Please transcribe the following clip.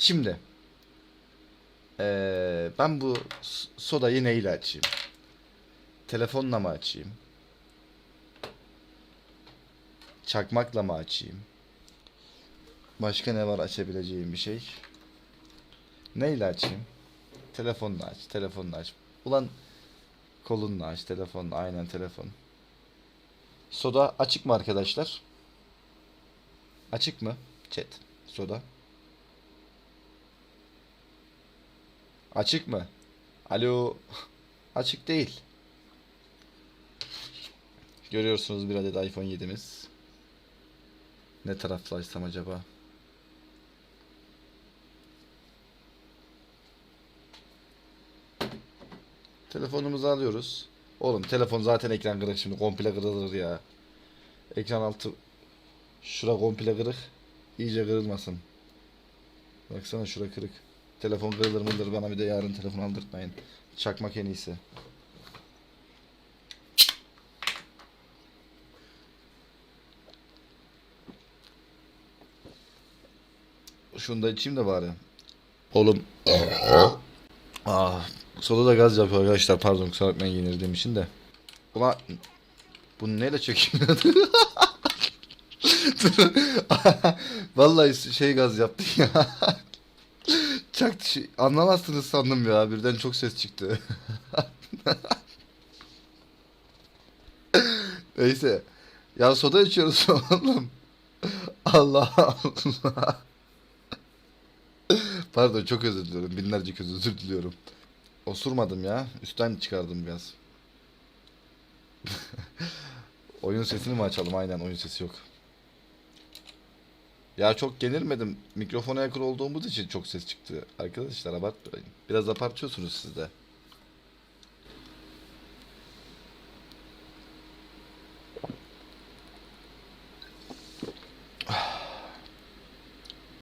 Şimdi eee, ben bu sodayı neyle açayım? Telefonla mı açayım? Çakmakla mı açayım? Başka ne var açabileceğim bir şey? Neyle açayım? Telefonla aç, telefonla aç. Ulan kolunla aç, telefonla, aynen telefon. Soda açık mı arkadaşlar? Açık mı? Chat. Soda. Açık mı? Alo. Açık değil. Görüyorsunuz bir adet iPhone 7'miz. Ne taraflı açsam acaba? Telefonumuzu alıyoruz. Oğlum telefon zaten ekran kırık şimdi komple kırılır ya. Ekran altı şura komple kırık. İyice kırılmasın. Baksana şura kırık. Telefon kırılır mıdır bana bir de yarın telefon aldırtmayın. Çakmak en iyisi. Şunu da içeyim de bari. Oğlum. Ah, soda da gaz yapıyor arkadaşlar. Pardon kusura bakmayın yenirdiğim için de. Ulan bunu neyle çekeyim? Vallahi şey gaz yaptı ya. Çaktı şey. Anlamazsınız sandım ya. Birden çok ses çıktı. Neyse. Ya soda içiyoruz oğlum. Allah Allah. Pardon çok özür diliyorum. Binlerce kez özür diliyorum. Osurmadım ya. Üstten çıkardım biraz. oyun sesini mi açalım? Aynen oyun sesi yok. Ya çok genirmedim. Mikrofona yakın olduğumuz için çok ses çıktı. Arkadaşlar abartmayın. Biraz abartıyorsunuz siz de.